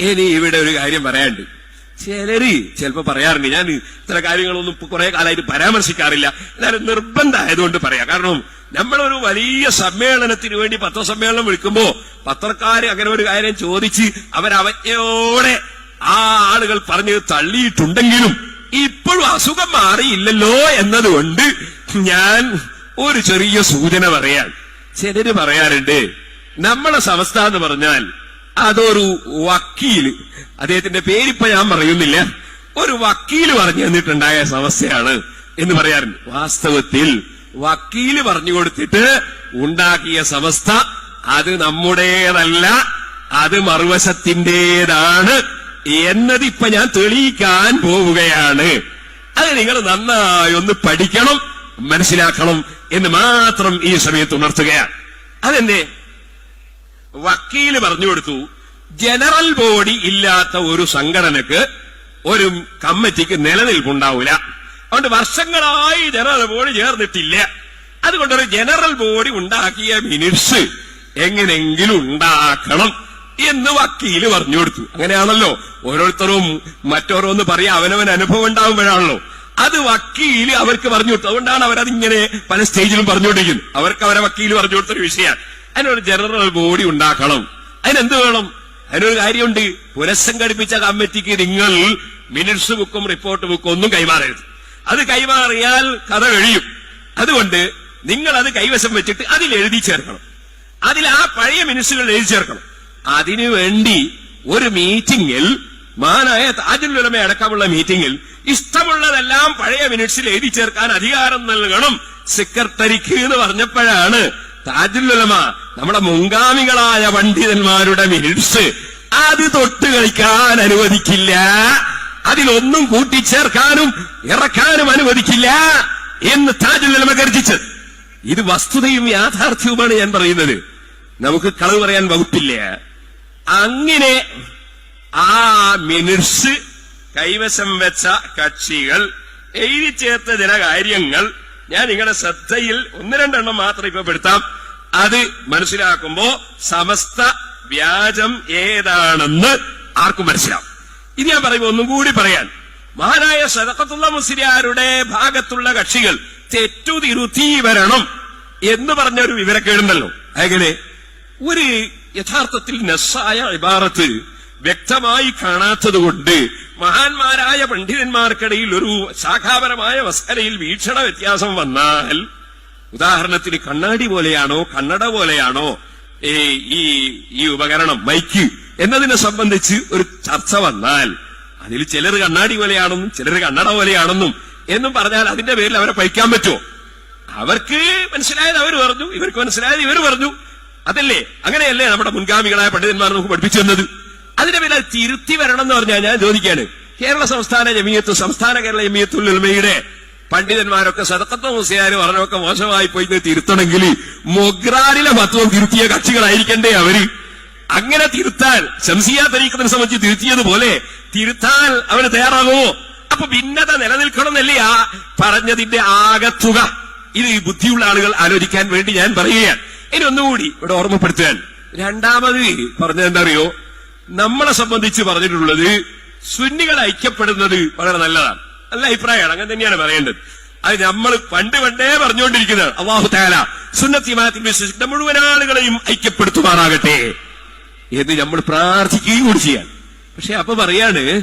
ഇനി ഇവിടെ ഒരു കാര്യം പറയാണ്ട് ചിലര് ചിലപ്പോ പറയാറുണ്ട് ഞാൻ ഇത്ര കാര്യങ്ങളൊന്നും കുറെ കാലമായിട്ട് പരാമർശിക്കാറില്ല. എന്നാലും നിർബന്ധമായതുകൊണ്ട് പറയാം. കാരണം നമ്മളൊരു വലിയ സമ്മേളനത്തിന് വേണ്ടി പത്രസമ്മേളനം വിളിക്കുമ്പോ പത്രക്കാര് അങ്ങനെ ഒരു കാര്യം ചോദിച്ച് അവരവജ്ഞയോടെ ആ ആളുകൾ പറഞ്ഞ് തള്ളിയിട്ടുണ്ടെങ്കിലും ഇപ്പോഴും അസുഖം മാറിയില്ലല്ലോ എന്നതുകൊണ്ട് ഞാൻ ഒരു ചെറിയ സൂചന പറയാൻ ചിലര് പറയാറുണ്ട് നമ്മളെ സമസ്ത എന്ന് പറഞ്ഞാൽ അതൊരു വക്കീൽ. അദ്ദേഹത്തിന്റെ പേരിപ്പോ ഞാൻ പറയുന്നില്ല. ഒരു വക്കീൽ പറഞ്ഞു തന്നിട്ടുണ്ടായ സമസ്യയാണ് എന്ന് പറയാറുണ്ട്. വാസ്തവത്തിൽ വക്കീൽ പറഞ്ഞു കൊടുത്തിട്ട് ഉണ്ടാക്കിയ സമസ്ത അത് നമ്മുടേതല്ല അത് മറുവശത്തിന്റേതാണ് എന്നതിപ്പോ ഞാൻ തെളിയിക്കാൻ പോവുകയാണ്. അത് നിങ്ങൾ നന്നായി ഒന്ന് പഠിക്കണം മനസ്സിലാക്കണം എന്ന് മാത്രം ഈ സമയത്ത് ഉണർത്തുകയാണ്. അതെന്തേ വക്കീൽ പറഞ്ഞു കൊടുത്തു ജനറൽ ബോഡി ഇല്ലാത്ത ഒരു സംഘടനക്ക് ഒരു കമ്മിറ്റിക്ക് നിലനിൽപ്പുണ്ടാവില്ല അതുകൊണ്ട് വർഷങ്ങളായി ജനറൽ ബോഡി ചേർന്നിട്ടില്ല. അതുകൊണ്ടൊരു ജനറൽ ബോഡി ഉണ്ടാക്കിയ മിനിറ്റ്സ് എങ്ങനെങ്കിലും ഉണ്ടാക്കണം എന്ന് വക്കീൽ പറഞ്ഞു കൊടുത്തു. അങ്ങനെയാണല്ലോ. ഓരോരുത്തരും മറ്റോരോന്ന് പറയാ അവനവൻ അനുഭവം ഉണ്ടാവുമ്പോഴാണല്ലോ. അത് വക്കീൽ അവർക്ക് പറഞ്ഞു കൊടുത്തു. അതുകൊണ്ടാണ് അവരതിങ്ങനെ പല സ്റ്റേജിലും പറഞ്ഞുകൊണ്ടിരിക്കുന്നത്. അവർക്ക് അവരെ വക്കീൽ പറഞ്ഞു കൊടുത്തൊരു വിഷയമാണ്. അതിനൊരു ജനറൽ ബോഡി ഉണ്ടാക്കണം. അതിനെന്ത് വേണം? അതിനൊരു കാര്യമുണ്ട്. പുനഃസംഘടിപ്പിച്ച കമ്മിറ്റിക്ക് നിങ്ങൾ മിനിറ്റ്സ് ബുക്കും റിപ്പോർട്ട് ബുക്കും ഒന്നും കൈമാറരുത്. അത് കൈമാറിയാൽ കഥ കഴിയും അതുകൊണ്ട് നിങ്ങൾ അത് കൈവശം വെച്ചിട്ട് അതിൽ എഴുതി ചേർക്കണം. അതിൽ ആ പഴയ മിനിറ്റ്സുകൾ എഴുതി ചേർക്കണം. അതിനു വേണ്ടി ഒരു മീറ്റിംഗിൽ മാനായ താജുലുലമ അടക്കമുള്ള മീറ്റിംഗിൽ ഇഷ്ടമുള്ളതെല്ലാം പഴയ മിനിറ്റ്സിൽ എഴുതി ചേർക്കാൻ അധികാരം നൽകണം. സെക്രട്ടറിക്ക് എന്ന് പറഞ്ഞപ്പോഴാണ് താജുലുലമ നമ്മുടെ മുൻഗാമികളായ പണ്ഡിതന്മാരുടെ മിൽസ് അത് തൊട്ട് കളിക്കാൻ അനുവദിക്കില്ല. അതിലൊന്നും കൂട്ടിച്ചേർക്കാനും ഇറക്കാനും അനുവദിക്കില്ല എന്ന് താജുലുലമ ഗർജിച്ചത് ഇത് വസ്തുതയും യാഥാർത്ഥ്യവുമാണ് ഞാൻ പറയുന്നത്. നമുക്ക് കളവ് പറയാൻ വകുപ്പില്ല. അങ്ങനെ ആ മിനിറ്റ്സ് കൈവശം വെച്ച കക്ഷികൾ എഴുതി ചേർത്ത ചില കാര്യങ്ങൾ ഞാൻ നിങ്ങളുടെ ശ്രദ്ധയിൽ ഒന്ന് രണ്ടെണ്ണം മാത്രം ഇപ്പൊ പെടുത്താം. അത് മനസ്സിലാക്കുമ്പോ സമസ്ത വ്യാജം ഏതാണെന്ന് ആർക്കും മനസ്സിലാവും. ഇത് ഞാൻ പറയുമ്പോ ഒന്നും കൂടി പറയാൻ. മഹാനായ സദക്കത്തുള്ള മുസ്ലിയാരുടെ ഭാഗത്തുള്ള കക്ഷികൾ തെറ്റു തിരുത്തി വരണം എന്ന് പറഞ്ഞ ഒരു വിവരക്കേടുണ്ടല്ലോ. എങ്ങനെ ഒരു യഥാർത്ഥത്തിൽ നസ്സായ ഇബാറത്ത് വ്യക്തമായി കാണാത്തത് കൊണ്ട് മഹാന്മാരായ പണ്ഡിതന്മാർക്കിടയിൽ ഒരു ശാഖാപരമായ വസ്കരയിൽ വീക്ഷണ വ്യത്യാസം വന്നാൽ ഉദാഹരണത്തിന് കണ്ണാടി പോലെയാണോ കണ്ണട പോലെയാണോ ഈ ഈ ഉപകരണം മൈക്ക് എന്നതിനെ സംബന്ധിച്ച് ഒരു ചർച്ച വന്നാൽ അതിൽ ചിലർ കണ്ണാടി പോലെയാണെന്നും ചിലർ കണ്ണട പോലെയാണെന്നും എന്നും പറഞ്ഞാൽ അതിന്റെ പേരിൽ അവരെ പഴിക്കാൻ പറ്റുമോ? അവർക്ക് മനസ്സിലായത് അവർ പറഞ്ഞു ഇവർക്ക് മനസ്സിലായത് ഇവർ പറഞ്ഞു. അതല്ലേ? അങ്ങനെയല്ലേ നമ്മുടെ മുൻഗാമികളായ പണ്ഡിതന്മാർ നമുക്ക് പഠിപ്പിച്ചു തന്നത്? അതിന്റെ പേരിൽ തിരുത്തി വരണം എന്ന് പറഞ്ഞാൽ ഞാൻ ചോദിക്കുകയാണ്. കേരള സംസ്ഥാന ജമീയത്ത് സംസ്ഥാന കേരള ജമീയത്തുൽ ഉൽമയുടെ പണ്ഡിതന്മാരൊക്കെ സദക്കത്ത മുസ്ലിയാര് പറഞ്ഞൊക്കെ മോശമായി പോയി തിരുത്തണമെങ്കിൽ മൊഗ്രാനിലെ മത്വം തിരുത്തിയ കക്ഷികളായിരിക്കണ്ടേ അവർ? അങ്ങനെ തിരുത്താൻ ശംസിയ തരീക്കത്തിനെ സംബന്ധിച്ച് തിരുത്തിയതുപോലെ തിരുത്താൻ അവന് തയ്യാറാകുമോ? അപ്പൊ ഭിന്നത നിലനിൽക്കണമെന്നല്ലേ ആ പറഞ്ഞതിന്റെ ആകത്തുക. ഇത് ഈ ബുദ്ധിയുള്ള ആളുകൾ ആലോചിക്കാൻ വേണ്ടി ഞാൻ പറയുകയാണ്. ഇനി ഒന്നുകൂടി ഇവിടെ ഓർമ്മപ്പെടുത്താൻ രണ്ടാമത് അറിയോ നമ്മളെ സംബന്ധിച്ച് പറഞ്ഞിട്ടുള്ളത് സുന്നികൾ ഐക്യപ്പെടുന്നത് വളരെ നല്ലതാണ്. നല്ല അഭിപ്രായമാണ്. അങ്ങനെ തന്നെയാണ് പറയേണ്ടത്. അത് നമ്മൾ പണ്ട് പണ്ടേ പറഞ്ഞുകൊണ്ടിരിക്കുന്നത്. അള്ളാഹു താല സുന്നത്തിമാത്തിൽ വിശ്വസിക്കുന്ന മുഴുവൻ ആളുകളെയും ഐക്യപ്പെടുത്തുമാറാകട്ടെ എന്ന് നമ്മൾ പ്രാർത്ഥിക്കുകയും കൂടി ചെയ്യാൻ പക്ഷെ അപ്പൊ പറയാണ്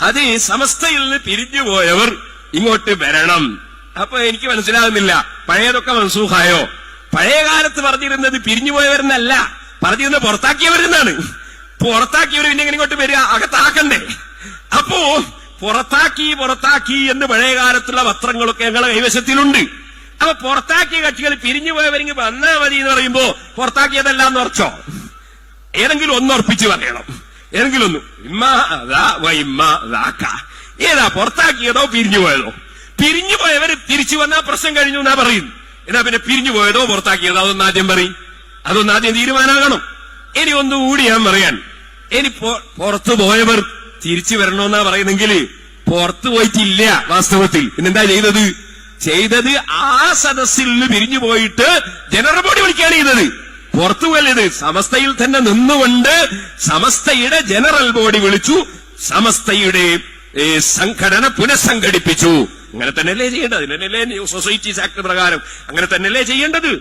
അത് സമസ്തയിൽ നിന്ന് പിരിഞ്ഞു പോയവർ ഇങ്ങോട്ട് വരണം. അപ്പൊ എനിക്ക് മനസ്സിലാകുന്നില്ല. പഴയതൊക്കെ മൻസൂഖായോ പഴയ കാലത്ത് പറഞ്ഞിരുന്നത് പിരിഞ്ഞു പോയവരെന്നല്ല. പറഞ്ഞിരുന്നത് പുറത്താക്കിയവരെന്നാണ്. പുറത്താക്കിയവർ പിന്നെ ഇങ്ങോട്ട് വരിക അകത്താക്കണ്ടേ? അപ്പോ പുറത്താക്കി പുറത്താക്കി എന്ന് പഴയ കാലത്തുള്ള പത്രങ്ങളൊക്കെ ഞങ്ങളുടെ കൈവശത്തിലുണ്ട്. അപ്പൊ പുറത്താക്കിയ കക്ഷികൾ പിരിഞ്ഞു പോയവരെങ്കിൽ വന്നാ മതി എന്ന് പറയുമ്പോ പുറത്താക്കിയതല്ല എന്ന് ഉറച്ചോ? ഏതെങ്കിലും ഒന്ന് ഉറപ്പിച്ച് പറയണം. ഏതെങ്കിലും ഒന്ന് ഏതാ പുറത്താക്കിയതോ പിരിഞ്ഞു പോയതോ? പിരിഞ്ഞു പോയവർ തിരിച്ചു വന്നാൽ പ്രശ്നം കഴിഞ്ഞു എന്നാ പറയുന്നു എന്നാ പിന്നെ പിരിഞ്ഞു പോയതോ പുറത്താക്കിയതോ അതൊന്ന് ആദ്യം പറയും. അതൊന്ന് ആദ്യം തീരുമാനമാകണം ഇനി ഒന്നുകൂടി ഞാൻ പറയാൻ ഇനി പുറത്തു പോയവർ തിരിച്ചു വരണമെന്നാ പറയുന്നെങ്കിൽ പുറത്തു പോയിട്ടില്ല വാസ്തവത്തിൽ. പിന്നെന്താ ചെയ്തത്? ചെയ്തത് ആ സദസ്സിൽ പിരിഞ്ഞു പോയിട്ട് ജനറൽ ബോഡി വിളിക്കുകയാണ് ചെയ്തത്. പുറത്തുപോയല്ല ഇത് സമസ്തയിൽ തന്നെ നിന്നുകൊണ്ട് സമസ്തയുടെ ജനറൽ ബോഡി വിളിച്ചു. സമസ്തയുടെ സംഘടന പുനഃസംഘടിപ്പിച്ചു. അങ്ങനെ തന്നെയല്ലേ ചെയ്യേണ്ടത്. അതിനല്ലേ ന്യൂ ആക്ട് പ്രകാരം അങ്ങനെ തന്നെയല്ലേ ചെയ്യേണ്ടത്.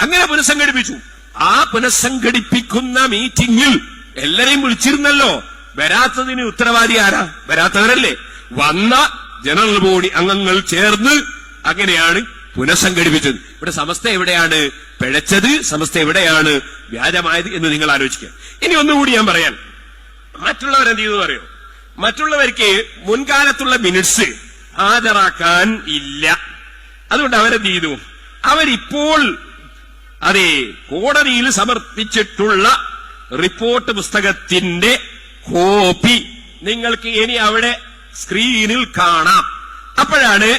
അങ്ങനെ പുനഃസംഘടിപ്പിച്ചു. ആ പുനഃസംഘടിപ്പിക്കുന്ന മീറ്റിംഗിൽ എല്ലാരെയും വിളിച്ചിരുന്നല്ലോ. വരാത്തതിന് ഉത്തരവാദി ആരാ? വരാത്തവരല്ലേ? വന്ന ജനറൽ ബോഡി അംഗങ്ങൾ ചേർന്ന് അങ്ങനെയാണ് പുനഃസംഘടിപ്പിച്ചത്. ഇവിടെ സമസ്ത എവിടെയാണ് പിഴച്ചത്? സമസ്ത എവിടെയാണ് വ്യാജമായത് എന്ന് നിങ്ങൾ ആലോചിക്കുക. ഇനി ഒന്നുകൂടി ഞാൻ പറയാൻ മറ്റുള്ളവരെന്ത് ചെയ്തു പറയോ മറ്റുള്ളവർക്ക് മുൻകാലത്തുള്ള മിനിറ്റ്സ് ഹാജരാക്കാൻ ഇല്ല. അതുകൊണ്ട് അവരെന്ത് ചെയ്തു? അവരിപ്പോൾ അതെ കോടതിയിൽ സമർപ്പിച്ചിട്ടുള്ള റിപ്പോർട്ട് പുസ്തകത്തിന്റെ കോപ്പി നിങ്ങൾക്ക് ഇനി അവിടെ സ്ക്രീനിൽ കാണാം. അപ്പോഴാണ്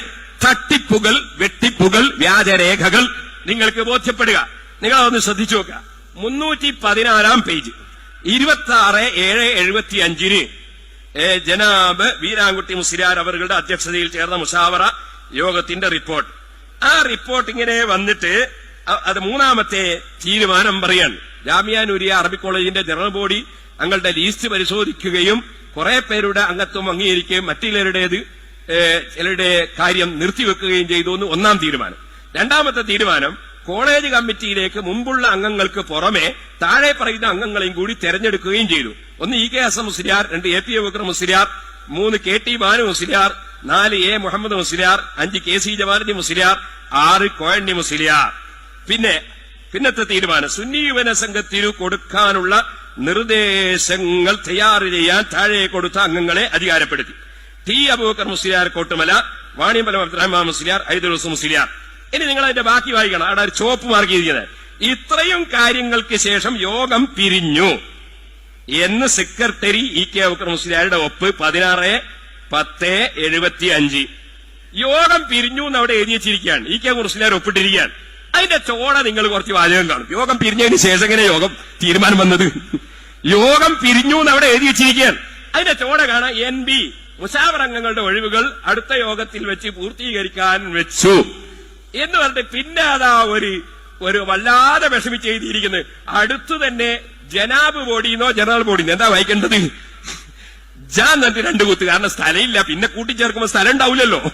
തട്ടിപ്പുകൾ വെട്ടിപ്പുകൾ വ്യാജരേഖകൾ നിങ്ങൾക്ക് ബോധ്യപ്പെടുക. നിങ്ങൾ അതൊന്ന് ശ്രദ്ധിച്ചു നോക്കുക. മുന്നൂറ്റി പതിനാലാം പേജ്. ഇരുപത്തി ആറ് ഏഴ് എഴുപത്തി അഞ്ചിന് ജനാബ് വീരാൻകുട്ടി മുസ്ലിയാർ അവരുടെ അധ്യക്ഷതയിൽ ചേർന്ന മുഷാവറ യോഗത്തിന്റെ റിപ്പോർട്ട്. ആ റിപ്പോർട്ട് ഇങ്ങനെ വന്നിട്ട് അത് മൂന്നാമത്തെ തീരുമാനം പറയാണ്. ജാമിയ നൂരിയ അറബി കോളേജിന്റെ ജനറൽ ബോഡി തങ്ങളുടെ ലീസ്റ്റ് പരിശോധിക്കുകയും കുറെ പേരുടെ അംഗത്വം അംഗീകരിക്കുകയും മറ്റുള്ളവരുടേത് ചിലരുടെ കാര്യം നിർത്തിവെക്കുകയും ചെയ്തു എന്ന് ഒന്നാം തീരുമാനം. രണ്ടാമത്തെ തീരുമാനം കോളേജ് കമ്മിറ്റിയിലേക്ക് മുമ്പുള്ള അംഗങ്ങൾക്ക് പുറമെ താഴെ പറയുന്ന അംഗങ്ങളെയും കൂടി തെരഞ്ഞെടുക്കുകയും ചെയ്തു. ഒന്ന് ഇ കെ ഹസൻ മുസ്ലിയാർ രണ്ട് എ പി വിക്രം മുസ്ലിയാർ മൂന്ന് കെ ടി ബാനു മുസ്ലിയാർ നാല് എ മുഹമ്മദ് മുസ്ലിയാർ അഞ്ച് കെ സി ജമാലി മുസ്ലിയാർ ആറ് കോയണ്ണി മുസ്ലിയാർ. പിന്നെ പിന്നത്തെ തീരുമാനം സുന്നി യുവന സംഘത്തിനു കൊടുക്കാനുള്ള നിർദ്ദേശങ്ങൾ തയ്യാർ ചെയ്യാൻ താഴെ കൊടുത്ത അംഗങ്ങളെ അധികാരപ്പെടുത്തി. ടി അബൂക്കർ മുസ്ലിയാർ കോട്ടുമല വാണിയമ്പലം അബ്ദുറഹ്മാൻ മുസ്ലിയാർ ഐദുലൂസ് മുസ്ലിയാർ. ഇനി നിങ്ങൾ അതിന്റെ ബാക്കി വായിക്കണം. അവിടെ ഒരു ചുവപ്പ് മാർക്ക് ഇത്രയും കാര്യങ്ങൾക്ക് ശേഷം യോഗം പിരിഞ്ഞു. എന്ന് സെക്രട്ടറി ഇ കെ അബൂബക്കർ മുസ്ലിയാരുടെ ഒപ്പ് പതിനാറ് പത്ത് എഴുപത്തി അഞ്ച് യോഗം പിരിഞ്ഞു എന്ന് അവിടെ എഴുതി വെച്ചിരിക്കുകയാണ്. ഇ കെ മുസ്ലിയാർ ഒപ്പിട്ടിരിക്കുകയാണ്. അതിന്റെ ചോട നിങ്ങൾ കുറച്ച് വാചകം കാണും. യോഗം പിരിഞ്ഞതിന് ശേഷം എങ്ങനെ യോഗം തീരുമാനം വന്നത്? യോഗം പിരിഞ്ഞു എന്ന് അവിടെ എഴുതി വെച്ചിരിക്കുകയാണ്. അതിന്റെ ചോട കാണാൻ എൻ ബി മുഷാവർ അംഗങ്ങളുടെ ഒഴിവുകൾ അടുത്ത യോഗത്തിൽ വെച്ച് പൂർത്തീകരിക്കാൻ വെച്ചു. എന്ന് പറഞ്ഞിട്ട് പിന്നെ അതാ ഒരു ഒരു വല്ലാതെ വിഷമിച്ച് എഴുതിയിരിക്കുന്നത്. അടുത്തു തന്നെ ജനാബ് ബോഡിന്നോ ജനറൽ ബോഡിന്നോ എന്താ വായിക്കേണ്ടത്? ജാൻ എന്നിട്ട് രണ്ട് കുത്ത് കാരണം സ്ഥലമില്ല. പിന്നെ കൂട്ടിച്ചേർക്കുമ്പോ സ്ഥലം ഉണ്ടാവില്ലല്ലോ.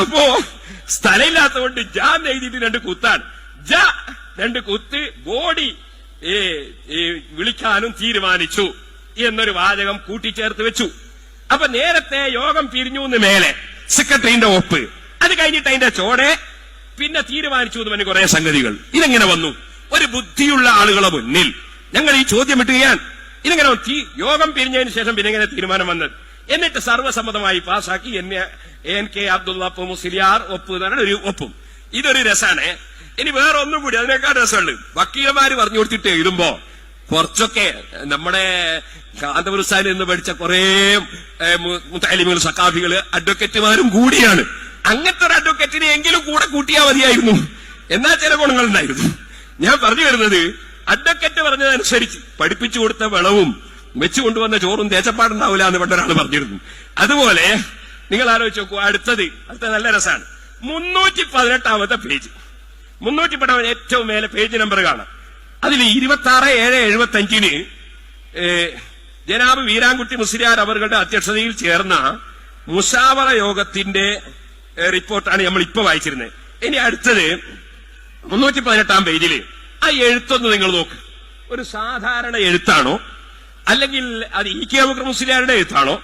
അപ്പോ സ്ഥലമില്ലാത്തതുകൊണ്ട് ജാൻ എഴുതിയിട്ട് രണ്ട് കുത്താണ്. ജ രണ്ട് കുത്ത് ബോഡി ഏ, വിളിക്കാനും തീരുമാനിച്ചു എന്നൊരു വാചകം കൂട്ടിച്ചേർത്ത് വെച്ചു. അപ്പൊ നേരത്തെ യോഗം പിരിഞ്ഞു എന്ന് മേലെ സെക്രട്ടറിന്റെ ഒപ്പ്. അത് കഴിഞ്ഞിട്ട് അതിന്റെ ചോടെ പിന്നെ തീരുമാനിച്ചു എന്ന് പറഞ്ഞ കുറെ സംഗതികൾ. ഇതെങ്ങനെ വന്നു? ഒരു ബുദ്ധിയുള്ള ആളുകളെ മുന്നിൽ. ഞങ്ങൾ ഈ ചോദ്യം ഇട്ടുകയാണ്. ഇതെങ്ങനെ യോഗം പിരിഞ്ഞതിന് ശേഷം പിന്നെ എങ്ങനെ തീരുമാനം വന്നത്? എന്നിട്ട് സർവസമ്മതമായി പാസാക്കി എന്നെ എൻ കെ അബ്ദുള്ള മുസ്ലിയാർ ഒപ്പ് എന്നാണ് ഒരു ഒപ്പും. ഇതൊരു രസാണ്. ഇനി വേറെ ഒന്നും കൂടി അതിനേക്കാൾ രസമുള്ളു വക്കീലമാര് പറഞ്ഞു കൊടുത്തിട്ട് എഴുതുമ്പോ കുറച്ചൊക്കെ നമ്മുടെ കാന്തപുരസ്ഥാനിൽ നിന്ന് പഠിച്ച കുറേ മുത്താലിമുകൾ സക്കാഫികൾ അഡ്വക്കേറ്റുമാരും കൂടിയാണ്. അങ്ങനത്തെ ഒരു അഡ്വക്കേറ്റിനെ എങ്കിലും കൂടെ കൂട്ടിയാൽ മതിയായിരുന്നു. എന്നാ ചില ഗുണങ്ങളുണ്ടായിരുന്നു ഞാൻ പറഞ്ഞു വരുന്നത് അഡ്വക്കേറ്റ് പറഞ്ഞതനുസരിച്ച് പഠിപ്പിച്ചു കൊടുത്ത വെളവും വെച്ചു കൊണ്ടുവന്ന ചോറും തേച്ചപ്പാടുണ്ടാവില്ല എന്ന് പണ്ടൊരാൾ പറഞ്ഞിരുന്നു. അതുപോലെ നിങ്ങൾ ആലോചിച്ച് നോക്കൂ അടുത്തത് അടുത്ത നല്ല രസമാണ്. മുന്നൂറ്റി പതിനെട്ടാമത്തെ പേജ്. മുന്നൂറ്റി പതിനെട്ട് ഏറ്റവും മേലെ പേജ് നമ്പർ കാണാം. അതിൽ ഇരുപത്തി ആറ് ഏഴ് എഴുപത്തി അഞ്ചിന് ജനാബ് വീരാൻകുട്ടി മുസ്ലിയാർ അവരുടെ അധ്യക്ഷതയിൽ ചേർന്ന മുഷാവറ യോഗത്തിന്റെ റിപ്പോർട്ടാണ് നമ്മൾ ഇപ്പൊ വായിച്ചിരുന്നത്. ഇനി അടുത്തത് മുന്നൂറ്റി പതിനെട്ടാം പേജിൽ ആ എഴുത്തൊന്ന് നിങ്ങൾ നോക്ക്. ഒരു സാധാരണ എഴുത്താണോ? അല്ലെങ്കിൽ അത് ഇ കെ അബൂബക്കർ മുസ്ലിയാരുടെ എഴുത്താണോ?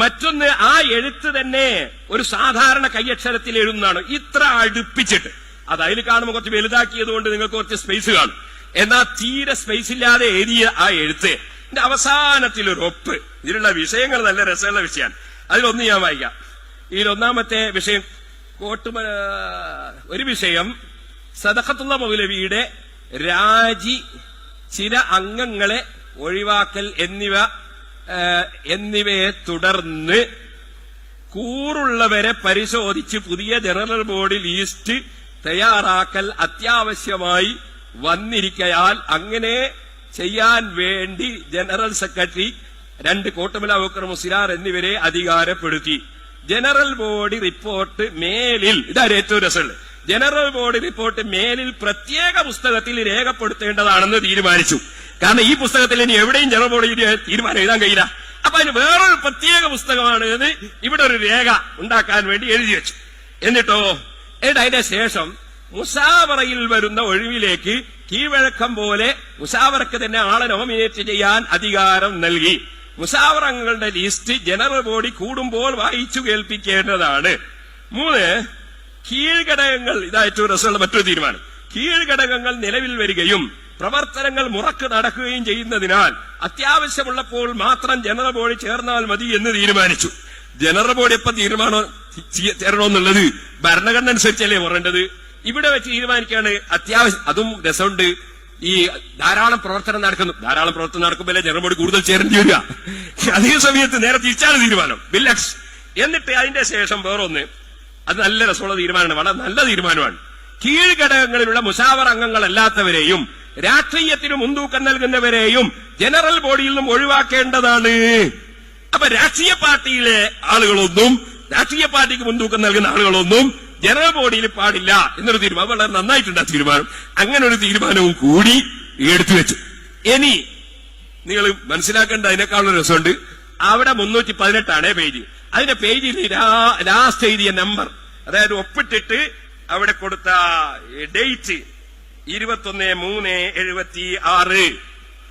മറ്റൊന്ന് ആ എഴുത്ത് തന്നെ ഒരു സാധാരണ കൈയക്ഷരത്തിൽ എഴുതുന്നതാണോ? ഇത്ര അടുപ്പിച്ചിട്ട്. അത് അതിൽ കാണുമ്പോൾ കുറച്ച് വലുതാക്കിയതുകൊണ്ട് നിങ്ങൾക്ക് കുറച്ച് സ്പേസ് കാണും. എന്നാൽ തീരെ സ്പേസ് ഇല്ലാതെ എഴുതിയ ആ എഴുത്ത്. എന്റെ അവസാനത്തിൽ ഒരു ഒപ്പ്. ഇതിലുള്ള വിഷയങ്ങൾ നല്ല രസമുള്ള വിഷയമാണ്. അതിലൊന്ന് ഞാൻ വായിക്കാം. ഇതിലൊന്നാമത്തെ വിഷയം കോട്ടുമ ഒരു വിഷയം സദഖത്തുള്ള മൗലവിയുടെ രാജി ചില അംഗങ്ങളെ ഒഴിവാക്കൽ എന്നിവ എന്നിവയെ തുടർന്ന് കൂറുള്ളവരെ പരിശോധിച്ച് പുതിയ ജനറൽ ബോഡി ലിസ്റ്റ് തയ്യാറാക്കൽ അത്യാവശ്യമായി വന്നിരിക്കയാൽ അങ്ങനെ ചെയ്യാൻ വേണ്ടി ജനറൽ സെക്രട്ടറി രണ്ട് കോട്ടമല ബക്കർ മുസിലാർ എന്നിവരെ അധികാരപ്പെടുത്തി. ജനറൽ ബോഡി റിപ്പോർട്ട് മേലിൽ ഇതാണ് ഏറ്റവും രസമുള്ളത്. ജനറൽ ബോഡി റിപ്പോർട്ട് മേലിൽ പ്രത്യേക പുസ്തകത്തിൽ രേഖപ്പെടുത്തേണ്ടതാണെന്ന് തീരുമാനിച്ചു. കാരണം ഈ പുസ്തകത്തിൽ ഇനി എവിടെയും ജനറൽ ബോഡി തീരുമാനം എഴുതാൻ കഴിയില്ല. അപ്പൊ അതിന് വേറൊരു പ്രത്യേക പുസ്തകമാണ് ഇവിടെ ഒരു രേഖ ഉണ്ടാക്കാൻ വേണ്ടി എഴുതി വെച്ചു. എന്നിട്ടോ എന്നിട്ട് അതിന്റെ ശേഷം മുസാവറയിൽ വരുന്ന ഒഴിവിലേക്ക് കീഴ്വഴക്കം പോലെ മുസാവറക്ക് തന്നെ ആളെ നോമിനേറ്റ് ചെയ്യാൻ അധികാരം നൽകി. മുസാവറങ്ങളുടെ ലിസ്റ്റ് ജനറൽ ബോഡി കൂടുമ്പോൾ വായിച്ചു കേൾപ്പിക്കേണ്ടതാണ്. മൂന്ന് കീഴ്ഘടകങ്ങൾ ഇതായിട്ട് രസമുള്ള മറ്റൊരു തീരുമാനം. കീഴ്ഘടകങ്ങൾ നിലവിൽ വരികയും പ്രവർത്തനങ്ങൾ മുറക്ക് നടക്കുകയും ചെയ്യുന്നതിനാൽ അത്യാവശ്യമുള്ളപ്പോൾ മാത്രം ജനറൽ ബോഡി ചേർന്നാൽ മതി എന്ന് തീരുമാനിച്ചു. ജനറൽ ബോഡി എപ്പം തീരുമാനം ചേരണമെന്നുള്ളത് ഭരണഘടന അനുസരിച്ചല്ലേ പറയേണ്ടത്? ഇവിടെ വെച്ച് തീരുമാനിക്കുകയാണ് അത്യാവശ്യം അതും രസമുണ്ട്. ഈ ധാരാളം പ്രവർത്തനം നടക്കുന്നു. ധാരാളം പ്രവർത്തനം നടക്കുമ്പോൾ ജനറൽ ബോഡി കൂടുതൽ ചേരേണ്ടി വരിക? അതേ സമയത്ത് നേരെ തിരിച്ചാണ് തീരുമാനം. ബില്ലക്സ് എന്നിട്ട് അതിന്റെ ശേഷം വേറൊന്ന്. അത് നല്ല രസമുള്ള തീരുമാനമാണ്. വളരെ നല്ല തീരുമാനമാണ്. കീഴ്ഘടകങ്ങളിലുള്ള മുസാവർ അംഗങ്ങളല്ലാത്തവരെയും രാഷ്ട്രീയത്തിന് മുൻതൂക്കം നൽകുന്നവരെയും ജനറൽ ബോഡിയിൽ നിന്നും ഒഴിവാക്കേണ്ടതാണ്. അപ്പൊ രാഷ്ട്രീയ പാർട്ടിയിലെ ആളുകളൊന്നും രാഷ്ട്രീയ പാർട്ടിക്ക് മുൻതൂക്കം നൽകുന്ന ആളുകളൊന്നും ജനറൽ ബോഡിയിൽ പാടില്ല എന്നൊരു തീരുമാനം വളരെ നന്നായിട്ടുണ്ട് ആ തീരുമാനം. അങ്ങനെ ഒരു തീരുമാനവും കൂടി എടുത്തു വെച്ചു. ഇനി നിങ്ങൾ മനസ്സിലാക്കേണ്ട അതിനേക്കാളുള്ള രസമുണ്ട്. അവിടെ മുന്നൂറ്റി പതിനെട്ടാണ് പേജ്. അതിന്റെ പേജിൽ ലാസ്റ്റ് എഴുതിയ നമ്പർ അതായത് ഒപ്പിട്ടിട്ട് അവിടെ കൊടുത്ത ഡേറ്റ് ഇരുപത്തൊന്ന് മൂന്ന് എഴുപത്തി ആറ്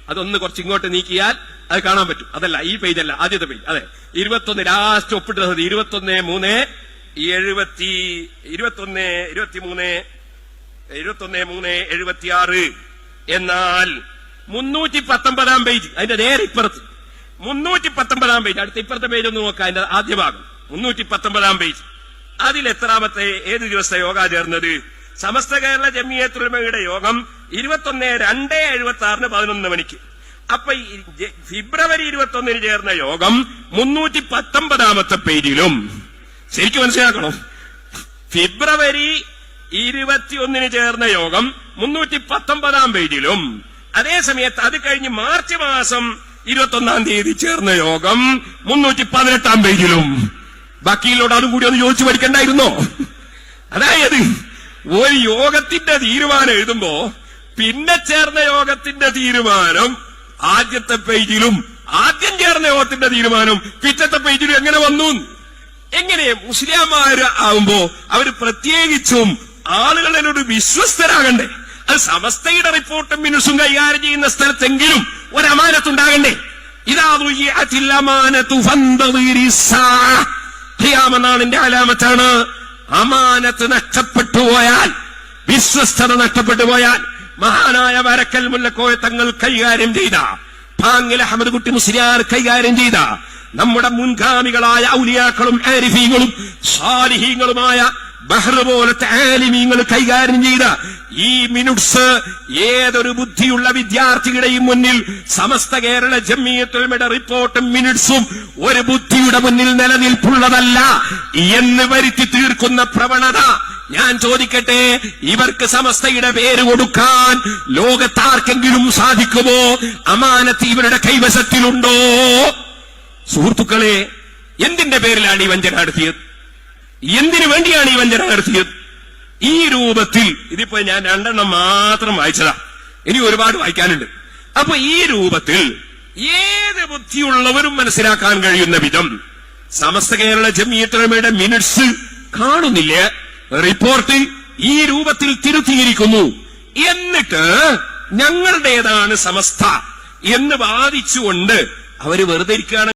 അതൊന്ന് കുറച്ച് ഇങ്ങോട്ട് നീക്കിയാൽ അത് കാണാൻ പറ്റും. അതല്ല ഈ പേജ് അല്ല ആദ്യത്തെ പേജ് അതെ. ഇരുപത്തൊന്ന് ലാസ്റ്റ് ഒപ്പിട്ടത് ഇരുപത്തൊന്ന് മൂന്ന് എഴുപത്തി ഇരുപത്തൊന്ന് ഇരുപത്തി മൂന്ന് എഴുപത്തൊന്ന് മൂന്ന് എഴുപത്തിയാറ്. എന്നാൽ മുന്നൂറ്റി പത്തൊമ്പതാം പേജ് അതിന്റെ നേരെ ഇപ്പുറത്ത്. മുന്നൂറ്റി പത്തൊമ്പതാം പേജ് അടുത്ത ഇപ്പുറത്തെ പേജ് ഒന്ന് നോക്കാം അതിന്റെ ആദ്യ ഭാഗം. മുന്നൂറ്റി പത്തൊമ്പതാം പേജ് അതിൽ എത്രാമത്തെ ഏത് ദിവസത്തെ യോഗ ചേർന്നത്? സമസ്ത കേരള ജമിയത്തുലമയുടെ യോഗം ഇരുപത്തൊന്ന് രണ്ട് എഴുപത്തി ആറിന് പതിനൊന്ന് മണിക്ക്. അപ്പൊ ഫെബ്രുവരി ഇരുപത്തി ഒന്നിന് ചേർന്ന യോഗം മുന്നൂറ്റി പത്തൊമ്പതാമത്തെ പേജിലും. ശരിക്കും മനസ്സിലാക്കണം? ഫെബ്രുവരി ഇരുപത്തിയൊന്നിന് ചേർന്ന യോഗം മുന്നൂറ്റി പത്തൊമ്പതാം പേജിലും. അതേ സമയത്ത് അത് കഴിഞ്ഞ് മാർച്ച് മാസം ഇരുപത്തൊന്നാം തീയതി ചേർന്ന യോഗം മുന്നൂറ്റി പതിനെട്ടാം പേജിലും. ബാക്കിയിലോട് അതും കൂടി ഒന്ന് ചോദിച്ചു പഠിക്കണ്ടായിരുന്നോ? അതായത് ഒരു യോഗത്തിന്റെ തീരുമാനം എഴുതുമ്പോ പിന്നെ ചേർന്ന യോഗത്തിന്റെ തീരുമാനം ആദ്യത്തെ പേജിലും ആദ്യം ചേർന്ന യോഗത്തിന്റെ തീരുമാനം പിറ്റത്തെ പേജിലും എങ്ങനെ വന്നു? എങ്ങനെ മുസ്ലിംമാര് ആവുമ്പോ അവർ പ്രത്യേകിച്ചും ആളുകളോട് വിശ്വസ്തരാകണ്ടേ? അത് സമസ്തയുടെ റിപ്പോർട്ടും മിനുസും കൈകാര്യം ചെയ്യുന്ന സ്ഥലത്തെങ്കിലും ഒരമാനത്തുണ്ടാകണ്ടേ? ഇതാ ളുയ്യഅത്തിൽ അമാനത്തു ഫന്തദിരി സ്സാഅ. ഖിയാമനാളിന്റെ അലാമത്താണ്. അമാനത്ത് നഷ്ടപ്പെട്ടു പോയാൽ വിശ്വസ്തത നഷ്ടപ്പെട്ടു പോയാൽ മഹാനായ വരക്കൽ മുല്ലക്കോയ തങ്ങൾ കൈകാര്യം ചെയ്ത പാങ്ങിൽ അഹമ്മദ് കുട്ടി മുസ്ലിയാർ കൈകാര്യം ചെയ്ത നമ്മുടെ മുൻഗാമികളായ ഔലിയാക്കളും ആരിഫീങ്ങളും സാലിഹീങ്ങളുമായ ബഹ്റ് പോലത്തെ ആലിമീങ്ങൾ കൈകാര്യം ചെയ്ത ഈ മിനുട്സ് ഏതൊരു ബുദ്ധിയുള്ള വിദ്യാർത്ഥികളുടെയും മുന്നിൽ സമസ്ത കേരള ജമ്മിയത്തുൽമയുടെ റിപ്പോർട്ടും മിനിറ്റ്സും ഒരു ബുദ്ധിയുടെ മുന്നിൽ നിലനിൽപ്പുള്ളതല്ല എന്ന് വരുത്തി തീർക്കുന്ന പ്രവണത. ഞാൻ ചോദിക്കട്ടെ ഇവർക്ക് സമസ്തയുടെ പേര് കൊടുക്കാൻ ലോകത്താർക്കെങ്കിലും സാധിക്കുമോ? അമാനത്ത് ഇവരുടെ കൈവശത്തിലുണ്ടോ? സുഹൃത്തുക്കളെ എന്തിന്റെ പേരിലാണ് ഈ വഞ്ചന നടത്തിയത്? എന്തിനു വേണ്ടിയാണ് ഇവൻ വഞ്ചന നടത്തിയത് ഈ രൂപത്തിൽ ഇതിപ്പോ ഞാൻ രണ്ടെണ്ണം മാത്രം വായിച്ചതാ. ഇനി ഒരുപാട് വായിക്കാനുണ്ട്. അപ്പൊ ഈ രൂപത്തിൽ ഏത് ബുദ്ധിയുള്ളവരും മനസ്സിലാക്കാൻ കഴിയുന്ന വിധം സമസ്ത കേരള ജമിയത്തലമയുടെ മിനിറ്റ്സ് കാണുന്നില്ല? റിപ്പോർട്ട് ഈ രൂപത്തിൽ തിരുത്തിയിരിക്കുന്നു. എന്നിട്ട് ഞങ്ങളുടേതാണ് സമസ്ത എന്ന് വാദിച്ചുകൊണ്ട് അവർ വെറുതെ ഇരിക്കുകയാണ്.